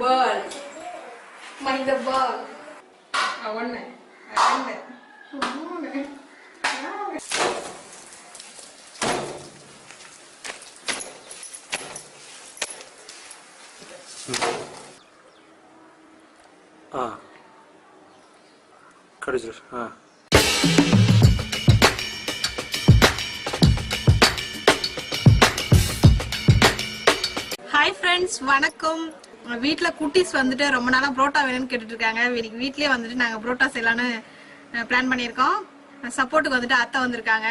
பால் மனித பால் ஒன்று ரெண்டு மூணு நாலு ஆ கடிச்சிரு ஆ ஹாய் ஃப்ரெண்ட்ஸ் வணக்கம் வீட்டில் குட்டீஸ் வந்துட்டு ரொம்ப நாளாக புரோட்டா வேணும்னு கேட்டுட்டு இருக்காங்க இன்னைக்கு வீட்லயே வந்துட்டு நாங்கள் புரோட்டா செய்யலான்னு பிளான் பண்ணியிருக்கோம். சப்போர்ட்டுக்கு வந்துட்டு அத்தை வந்திருக்காங்க.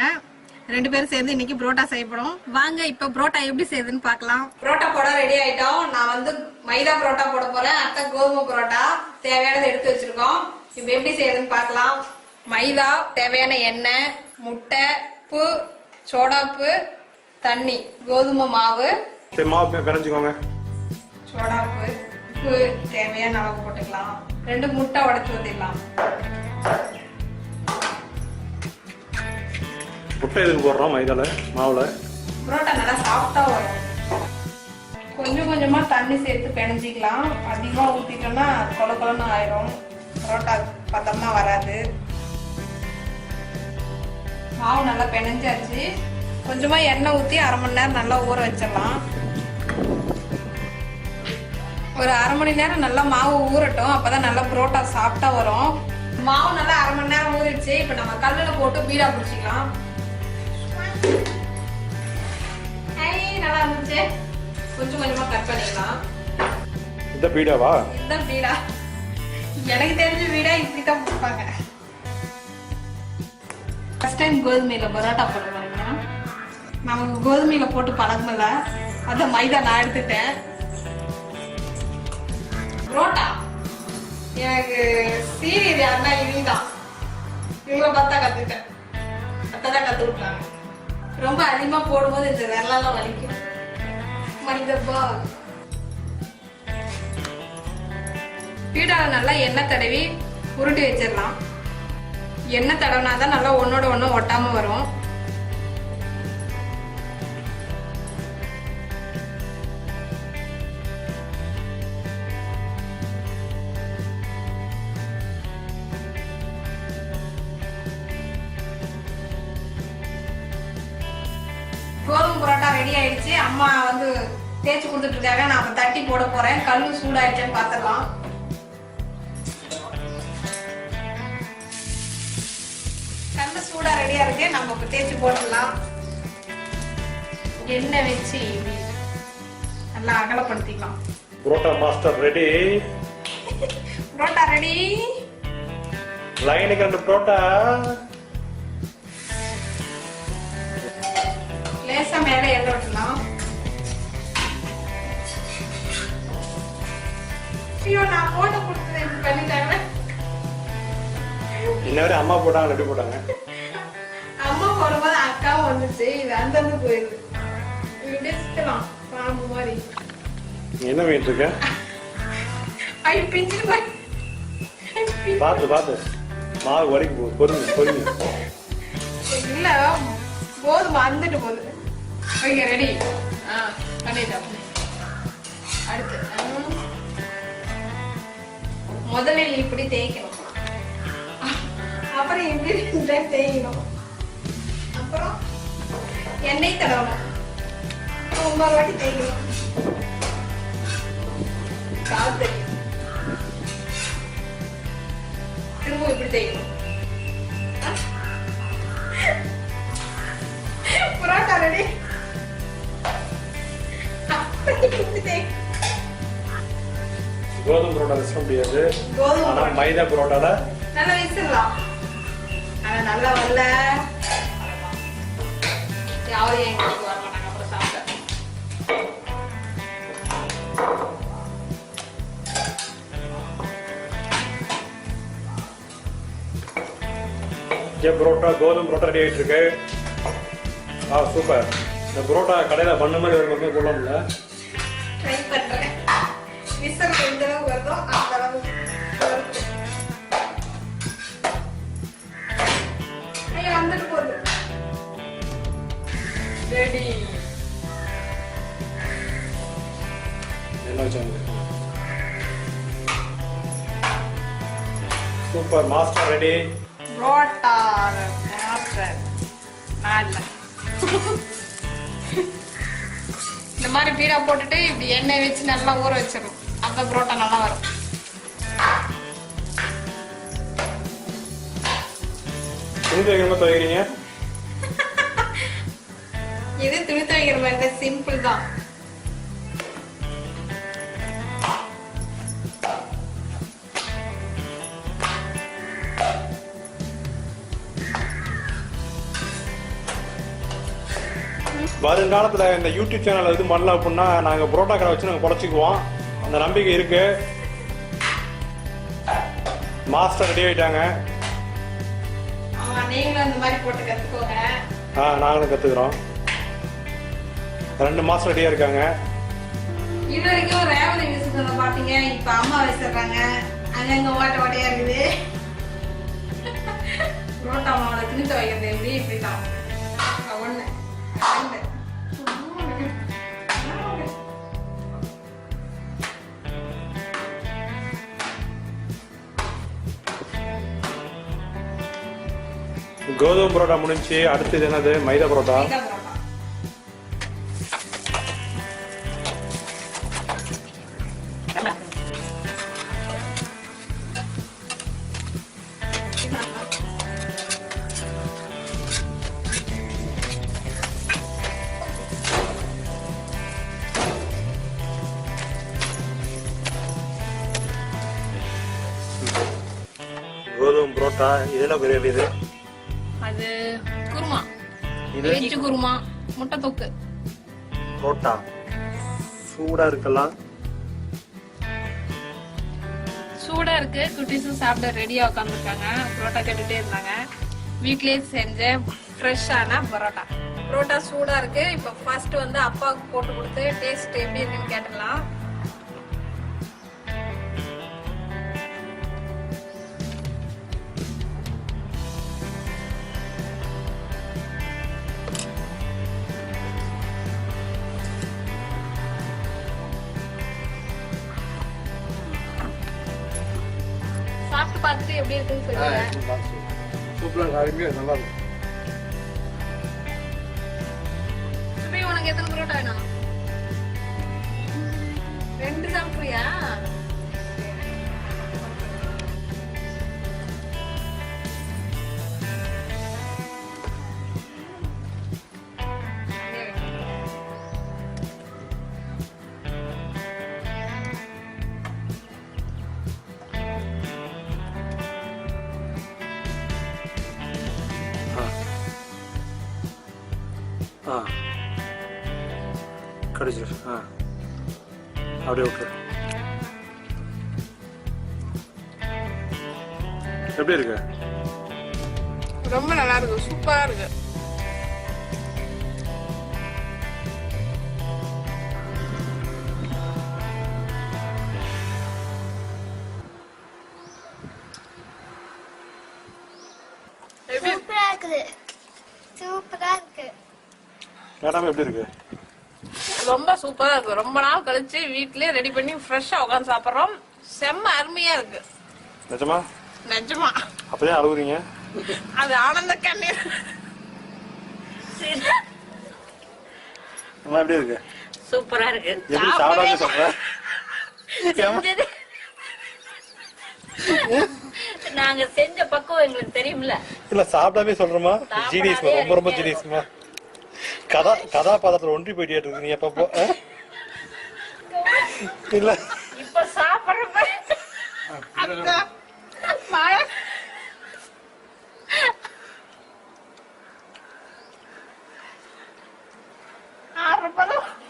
ரெண்டு பேரும் சேர்ந்து இன்னைக்கு புரோட்டா செய்யப்படும் வாங்க இப்போ புரோட்டா எப்படி செய்யுதுன்னு பார்க்கலாம். புரோட்டா போட ரெடி ஆயிட்டோம். நான் வந்து மைதா புரோட்டா போட போறேன். அத்தை கோதுமை புரோட்டா தேவையானதை எடுத்து வச்சிருக்கோம். இப்போ எப்படி செய்யுதுன்னு பார்க்கலாம். மைதா தேவையான எண்ணெய் முட்டை உப்பு சோடாப்பு தண்ணி கோதுமை மாவு. மாவு பிணைஞ்சிக்கோங்க. சோடாப்பு. உப்பு தேவையான அளவு போட்டுக்கலாம். ரெண்டு முட்டை உடைச்சு ஊத்திடலாம். முட்டை எதுக்கு போடுறோம்? மைதால மாவுல? புரோட்டா நல்லா சாஃப்டா வரும். கொஞ்சம் கொஞ்சமா தண்ணி சேர்த்து பிணைஞ்சிக்கலாம் அதிகமா ஊத்திட்டோம்னா கொல கொலன்னு ஆயிரும். புரோட்டா பத்தமா வராது. மாவு நல்லா பிணைஞ்சாச்சு கொஞ்சமா எண்ணெய் ஊத்தி அரை மணி நேரம் நல்லா ஊற வச்சிடலாம். ஒரு அரை மணி நேரம் நல்லா மாவு ஊறட்டும். அப்பதான் நல்லா புரோட்டா சாஃப்டா வரும். மாவு நல்லா அரை மணி நேரம் ஊறிடுச்சு. இப்போ நம்ம கல்லுல போட்டு பீடா பிடிச்சிக்கலாம். நல்லா இருந்துச்சு. கொஞ்சம் கொஞ்சமா கட் பண்ணிக்கலாம். இந்த பீடாவா? இதுதான் பீடா. எனக்கு தெரிஞ்ச வீடா இப்படி தான் கொடுப்பாங்க ஃபர்ஸ்ட் டைம் கோதுமையில பரோட்டா போட பாருங்க. நமக்கு கோதுமையில போட்டு பழக்கமில்ல அதான் மைதா நான் எடுத்துட்டேன். புரோட்டா? எனக்கு சீரியல் யாருன்னா இனிதான் இவங்கள பார்த்தா கத்துக்கிட்டேன். அத்தான் கத்து விட்டாங்க ரொம்ப அதிகமா போடும்போது இந்த விரலாம் வலிக்கும். மனிதப்பா பீடாவை நல்லா எண்ணெய் தடவி உருட்டி வச்சிடலாம். எண்ணெய் தடவினா தான் நல்லா ஒன்னோட ஒன்றும் ஒட்டாமல் வரும். தேய்ச்சி கொடுத்துட்டு இருக்காங்க நான் அப்ப தட்டி போட போறேன். கல்லு சூடாயிடுச்சுன்னு பார்த்துடலாம் கல்லு சூடா ரெடியா இருக்கு. நம்ம இப்ப தேய்ச்சி போட்டுடலாம். எண்ணெய் வச்சு நல்லா அகலப்படுத்திக்கலாம். Parotta master ready. Parotta ready லைனுக்கு ரெண்டு புரோட்டா. லேசா மேல எண்ணெய் ஐயோ நான் போட்டு கொடுத்தது இப்படி பண்ணிட்டாங்க இன்ன வரை அம்மா போட்டாங்க ரெடி போட்டாங்க. அம்மா போடும்போது அக்காவும் வந்துச்சு. இது அந்தந்து போயிருது இப்படியே சுத்தலாம் பாம்பு மாதிரி. என்ன பண்ணிட்டு இருக்க? ஐ பிஞ்சிட்டு போய் பிஞ்சு- பார்த்து பார்த்து. மாவு வரைக்கும் போ பொறுங்க பொறுங்க. இல்ல கோதுமை வந்துட்டு போகுது ஓகே ரெடி ஆ பண்ணிட்டோம். முதல்ல இப்படி தேய்க்கணும். அப்புறம் இப்படி தேய்க்கணும்? அப்புறம் எண்ணெய் தடவணும். ஒன்பது வாட்டி தேய்க்கணும். கால் தெரியும் திரும்ப இப்படி தேய்க்கணும். கோதுமை புரோட்டா ரசிக்க முடியாது. ஆனா. மைதா புரோட்டால நல்லா விசிடலாம் ஆனா நல்லா வரல. யாரும் எங்க வீட்டுக்கு வர மாட்டாங்க. அப்புறம் சாப்பிட இங்கே புரோட்டா கோதுமை புரோட்டா ரெடி ஆகிட்டு இருக்கு. ஆ சூப்பர் இந்த புரோட்டா கடையில் பண்ண மாதிரி ஒரு மாதிரி போடலாம்ல. Try super master ready parotta master இந்த மாதிரி பீடா போட்டுட்டு இப்படி எண்ணெய் வச்சு நல்லா ஊற வச்சிடணும். அப்ப புரோட்டா நல்லா வரும். துணி துவைக்கிற மாதிரி துவைக்கிறீங்க? இது துணி துவைக்கிற மாதிரி சிம்பிள் தான். வருங்காலத்துல இந்த யூடியூப் சேனல் இது பண்ணல அப்படின்னா நாங்க புரோட்டா கடை வச்சு நாங்க பொழைச்சிக்குவோம். அந்த நம்பிக்கை இருக்கு. மாஸ்டர் ரெடி ஆயிட்டாங்க. ஆ நாங்களும் கத்துக்கிறோம். ரெண்டு மாசம் ரெடியா இருக்காங்க. இது வரைக்கும் ரேவதி விசுறத பாத்தீங்க இப்ப அம்மா விசுறாங்க அங்கங்க ஓட்ட ஓட்டையா இருக்குது. புரோட்டா மாவுல எப்படி கோதுமை புரோட்டா முடிஞ்சு அடுத்தது என்னது? மைதா புரோட்டா. கோதுமை புரோட்டா இதெல்லாம் கிரேவி இது. அது குருமா. இது வெஜ் குருமா முட்டை தொக்கு. புரோட்டா. சூடா இருக்கலாம் சூடா இருக்கு. குட்டீஸும் சாப்பிட ரெடியா உட்காந்துருக்காங்க புரோட்டா கேட்டுட்டே இருந்தாங்க. வீட்லயே செஞ்ச ஃப்ரெஷ்ஷான பரோட்டா. புரோட்டா சூடா இருக்கு. இப்போ ஃபர்ஸ்ட் வந்து அப்பாவுக்கு போட்டு கொடுத்து டேஸ்ட் எப்படி இருக்குன்னு கேட்டுடலாம் பார்த்துட்டு எப்படி இருக்குன்னு சொல்லுங்க. சூப்பரா அருமையா நல்லா இருக்கும் ஆ. கடிச்சிரு ஆ. அப்படியே விட்டுரு எப்படி இருக்கு? ரொம்ப நல்லா இருக்கு சூப்பரா இருக்கு. சூப்பரா இருக்குது. சூப்பரா இருக்கு மேடம் எப்படி இருக்கு? ரொம்ப சூப்பரா இருக்கு. ரொம்ப நாள் கழிச்சு வீட்லயே ரெடி பண்ணி ஃப்ரெஷ்ஷா உட்காந்து சாப்பிடுறோம். செம்ம அருமையா இருக்கு. நிஜமா? நிஜமா. அப்பதான் அழுகுறீங்க? அது ஆனந்த கண்ணீர். அம்மா எப்படி இருக்கு? சூப்பரா இருக்கு. எப்படி சாப்பிடாம சொல்ற? நாங்க செஞ்ச பக்குவம் எங்களுக்கு தெரியும்ல. இல்ல சாப்பிடாமே சொல்றமா சாப்பிடாதே ஜீனியஸ் ரொம்ப ரொம்ப. ஜீனியஸ்மா. கதா கதாபாத்திரத்துல ஒன்றி போயிட்டே இருக்கு நீ எப்பப்போ ஆ? இல்ல. இப்ப சாப்பிடுற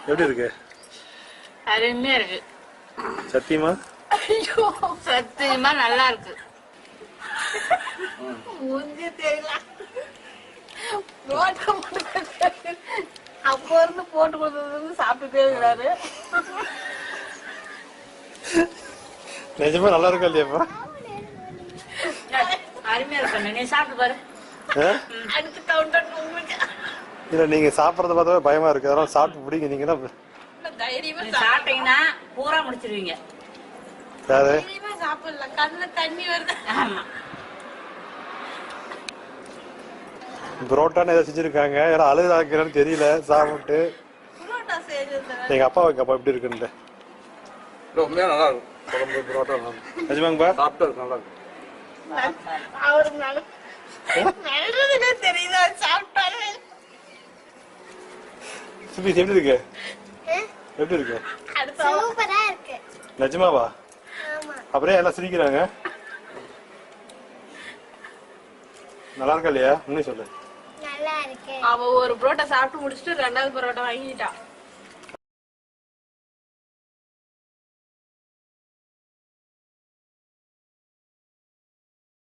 எப்படி இருக்கு? அருமையா இருக்கு. சத்தியமா? ஐயோ சத்தியமா நல்லா இருக்கு. தெரியல. ரோட்டை மட்டும் அப்போ இருந்து போட்டு கொடுத்தது சாப்பிட்டுட்டே இருக்கிறாரு. நிஜமா நல்லா இருக்கா இல்லையாப்பா அருமையா இருக்கு நீ சாப்பிட்டு பாரு? அடுத்து கவுண்டர் உங்களுக்கு இல்ல நீங்க சாப்பிடறத பார்த்தாவே பயமா இருக்கு. அதனால சாப்பிட்டு பிடிங்க நீங்க தான் தைரியமா சாப்பிட்டீங்கன்னா பூரா முடிச்சிருவீங்க. யாரு? தைரியமா சாப்பிடல கண்ணுல தண்ணி வருது. ஆமா. புரோட்டான்னு ஏதோ செஞ்சிருக்காங்க. ஏன்னா அழுதாக்கிறேன்னு தெரியல. சாப்பிட்டு. எங்க அப்பா வைக்க அப்பா எப்படி இருக்குன்ட்டு. உண்மையா நல்லா இருக்கும் குழம்பு புரோட்டா நல்லா இருக்கும். நிஜமாங்கப்பா? சாப்பிட்டா இருக்கு நல்லா இருக்கும் எப்படி இருக்கு? எப்படி இருக்கு? அடுத்த சூப்பரா இருக்கு. நிஜமாவா? ஆமா. அப்படியே எல்லாம் சிரிக்கிறாங்க. நல்லா இருக்கா இல்லையா? உண்மை சொல்லு. நல்லா இருக்கு அவ ஒரு புரோட்டா சாப்பிட்டு முடிச்சுட்டு ரெண்டாவது பரோட்டா வாங்கிட்டான்